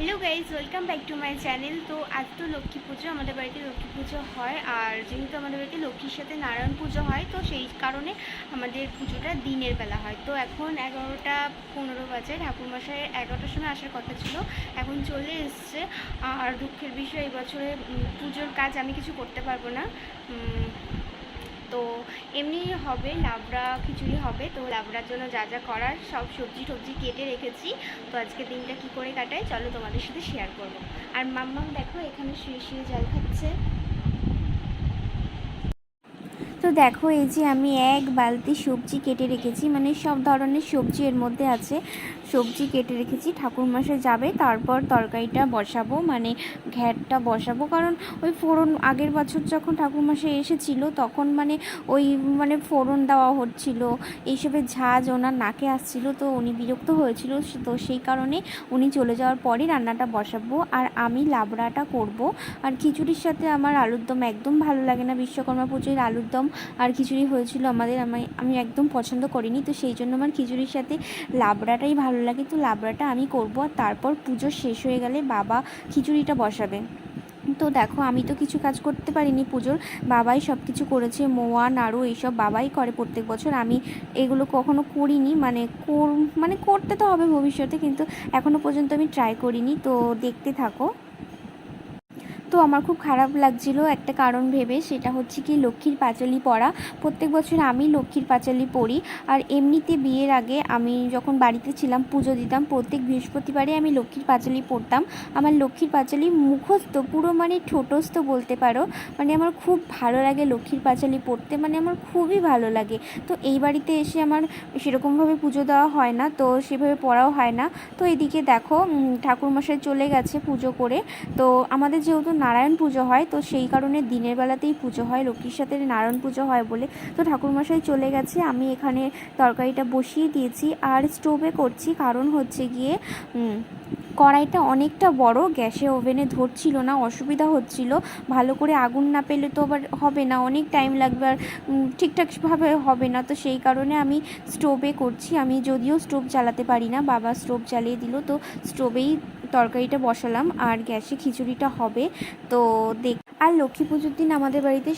Hello guys welcome back to my channel. তো আজ তো লক্ষ্মী পুজো, আমাদের বাড়িতে লক্ষ্মী পুজো হয়। আর যেহেতু আমাদের বাড়িতে লক্ষ্মীর সাথে নারায়ণ পুজো হয়, তো সেই কারণে আমাদের পুজোটা দিনের বেলা হয়। তো এখন এগারোটা পনেরো বাজে, ঠাকুরমশাই এগারোটার সময় আসার কথা ছিল। এখন চলে এসছে। আর দুঃখের বিষয়, এই বছরে পুজোর কাজ আমি কিছু করতে পারব না। তো এমনি হবে, লাবড়া খিচুড়ি হবে, তো লাবড়ার জন্য যা যা করার সব সবজি টবজি কেটে রেখেছি। তো আজকে দিনটা কি করে কাটায়, চলো তোমাদের সাথে শেয়ার করব। আর মাম্মাম দেখো এখানে শুয়ে শুয়ে জল খাচ্ছে। তো দেখো, এই যে আমি এক বালতি সবজি কেটে রেখেছি মানে সব ধরনের সবজি এর মধ্যে আছে। সবজি কেটে রেখেছি ঠাকুর ঠাকুরমশাই যাবে, তারপর তরকারিটা বসাবো মানে ঘ্যাটটা বসাবো। কারণ ওই ফোড়ন, আগের বছর যখন ঠাকুরমশাই এসেছিল, তখন মানে ওই মানে ফোড়ন দেওয়া হচ্ছিল, এইসবের ঝাঁজ ওনার নাকে আসছিল, তো উনি বিরক্ত হয়েছিল, তো সেই কারণে উনি চলে যাওয়ার পরই রান্নাটা বসাবো। আর আমি লাবড়াটা করব। আর খিচুড়ির সাথে আমার আলুর দম একদম ভালো লাগে না, বিশ্বকর্মা পুজোর আলুর দম আর খিচুড়ি হয়েছিল আমাদের, আমি আমি একদম পছন্দ করিনি, তো সেই জন্য আমার খিচুড়ির সাথে লাবড়াটাই ভালো লাগে। তো লাবড়াটা আমি করব, আর তারপর পুজো শেষ হয়ে গেলে বাবা খিচুড়িটা বসাবে। তো দেখো, আমি তো কিছু কাজ করতে পারিনি পুজোর, বাবাই সব কিছু করেছে, মোয়া, নাড়ু এইসব বাবাই করে প্রত্যেক বছর। আমি এগুলো কখনো করিনি মানে মানে করতে তো হবে ভবিষ্যতে, কিন্তু এখনও পর্যন্ত আমি ট্রাই করিনি, তো দেখতে থাকো। তো আমার খুব খারাপ লাগছিল একটা কারণ ভেবে, সেটা হচ্ছে কি লক্ষ্মীর পাঁচালি পড়া। প্রত্যেক বছর আমি লক্ষ্মীর পাঁচালি পড়ি আর এমনিতে বিয়ের আগে আমি যখন বাড়িতে ছিলাম, পুজো দিতাম, প্রত্যেক বৃহস্পতিবারে আমি লক্ষ্মীর পাঁচালি পড়তাম। আমার লক্ষ্মীর পাঁচালি মুখস্থ, পুরো মানে ঠোঁটস্থ বলতে পারো। মানে আমার খুব ভালো লাগে লক্ষ্মীর পাঁচালি পড়তে মানে আমার খুবই ভালো লাগে। তো এই বাড়িতে এসে আমার সেরকমভাবে পুজো দেওয়া হয় না, তো সেভাবে পড়াও হয় না। তো এদিকে দেখো ঠাকুরমশাই চলে গেছে পুজো করে। তো আমাদের যেহেতু নারায়ণ পুজো হয়, তো সেই কারণে দিনের বেলাতেই পুজো হয়। লক্ষ্মীর সাথে নারায়ণ পুজো হয় বলে তো ঠাকুরমশাই চলে গেছে। আমি এখানে তরকারিটা বসিয়ে দিয়েছি আর স্টোভে করছি। কারণ হচ্ছে গিয়ে কড়াইটা অনেকটা বড়, গ্যাসে ওভেনে ধরছিল না, অসুবিধা হচ্ছিল। ভালো করে আগুন না পেলে তো আবার হবে না, অনেক টাইম লাগবে আর ঠিকঠাকভাবে হবে না। তো সেই কারণে আমি স্টোভে করছি। আমি যদিও স্টোভ চালাতে পারি না, বাবা স্টোভ চালিয়ে দিল, তো স্টোভেই তরকারিটা বসালাম আর গ্যাসে খিচুড়িটা হবে। তো দেখ আর লক্ষ্মী পুজোর দিন আমাদের বাড়িতে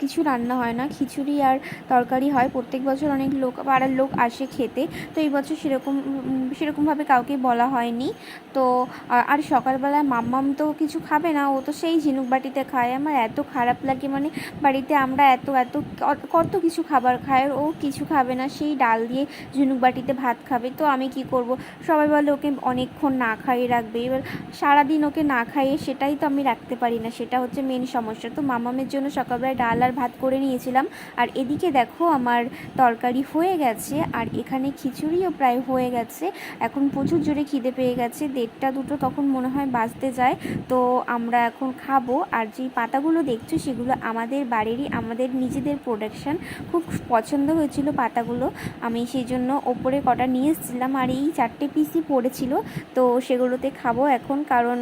কিছু রান্না হয় না। খিচুড়ি আর তরকারি হয়। প্রত্যেক বছর অনেক লোক, পাড়ার লোক আসে খেতে। তো এই বছর সেরকম সেরকমভাবে কাউকে বলা হয়নি। তো আর সকালবেলায় মাম্মাম তো কিছু খাবে না। ও তো সেই ঝিনুক বাটিতে খায়। আমার এত খারাপ লাগে। মানে বাড়িতে আমরা এত এত কত কিছু খাবার খায়। ও কিছু খাবে না। সেই ডাল দিয়ে ঝিনুক বাটিতে ভাত খাবে। তো আমি কি করব? সবাই বলে ওকে অনেকক্ষণ না খাইয়ে রাখবে। এবার সারাদিন ওকে না খাইয়ে সেটাই তো আমি রাখতে পারি না। সেটা হচ্ছে মেন সমস্যা। তো মামামের জন্য সকালবেলায় ডাল আর ভাত করে নিয়েছিলাম। আর এদিকে দেখো আমার তরকারি হয়ে গেছে, আর এখানে খিচুড়িও প্রায় হয়ে গেছে। এখন প্রচুর জোরে খিদে পেয়ে গেছে, দেড়টা দুটো তখন মনে হয় বাজতে যায়। তো আমরা এখন খাব, আর যেই পাতাগুলো দেখছ সেগুলো আমাদের বাড়িরই, আমাদের নিজেদের প্রোডাকশান খুব পছন্দ হয়েছিল পাতাগুলো। আমি সেই জন্য ওপরে কটা নিয়ে এসেছিলাম, আর এই চারটে পিসই পড়েছিল। তো সেগুলোতে খাব এখন, কারণ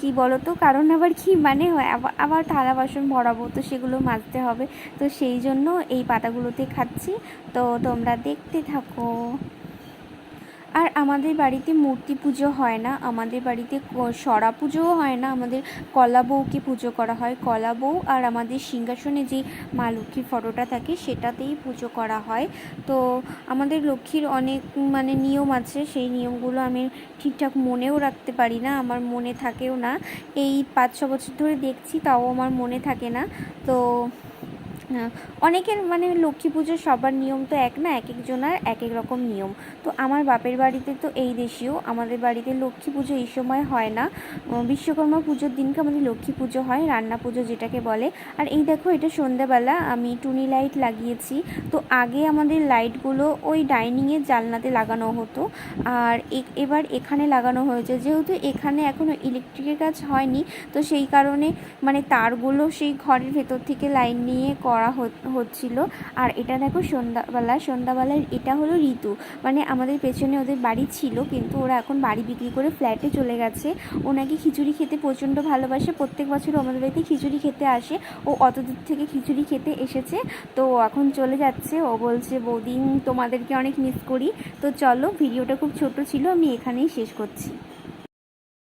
কি বলো তো কারণ আবার কি মানে হয় আবার থালা বাসন ভরাবো, তো সেগুলো মাজতে হবে। তো সেই জন্য এই পাতাগুলোতে খাচ্ছি। তো তোমরা দেখতে থাকো। আর আমাদের বাড়িতে মূর্তি পুজো হয় না, আমাদের বাড়িতে সরা পুজোও হয় না, আমাদের কলা বউকে পুজো করা হয়। কলা বউ আর আমাদের সিংহাসনে যে মা লক্ষ্মীর ফটোটা থাকে সেটাতেই পুজো করা হয়। তো আমাদের লক্ষ্মীর অনেক মানে নিয়ম আছে, সেই নিয়মগুলো আমি ঠিকঠাক মনেও রাখতে পারি না, আমার মনে থাকেও না। এই পাঁচ ছ বছর ধরে দেখছি, তাও আমার মনে থাকে না। তো অনেকের মানে লক্ষ্মী পুজোর সবার নিয়ম তো এক না, এক একজনের এক এক রকম নিয়ম। তো আমার বাপের বাড়িতে তো এই দেশীয়, আমাদের বাড়িতে লক্ষ্মী পুজো এই সময় হয় না। বিশ্বকর্মা পুজোর দিনকে আমাদের লক্ষ্মী পুজো হয়, রান্না পুজো যেটাকে বলে। আর এই দেখো, এটা সন্ধ্যাবেলা আমি টুনি লাইট লাগিয়েছি। তো আগে আমাদের লাইটগুলো ওই ডাইনিংয়ের জানলাতে লাগানো হতো। আর এবার এখানে লাগানো হয়েছে। যেহেতু এখানে এখনও ইলেকট্রিকের কাজ হয়নি, তো সেই কারণে মানে তারগুলো সেই ঘরের ভেতর থেকে লাইন নিয়ে ক- করা হচ্ছিল। আর এটা দেখো সন্ধ্যাবেলা সন্ধ্যাবেলার এটা হলো ঋতু। মানে আমাদের পেছনে ওদের বাড়ি ছিল, কিন্তু ওরা এখন বাড়ি বিক্রি করে ফ্ল্যাটে চলে গেছে। ও নাকি খিচুড়ি খেতে প্রচণ্ড ভালোবাসে। প্রত্যেক বছর আমাদের বাড়িতে খিচুড়ি খেতে আসে। ও অত দূর থেকে খিচুড়ি খেতে এসেছে। তো এখন চলে যাচ্ছে। ও বলছে, বৌদি, তোমাদেরকে অনেক মিস করি। তো চলো ভিডিওটা খুব ছোট ছিল, আমি এখানেই শেষ করছি।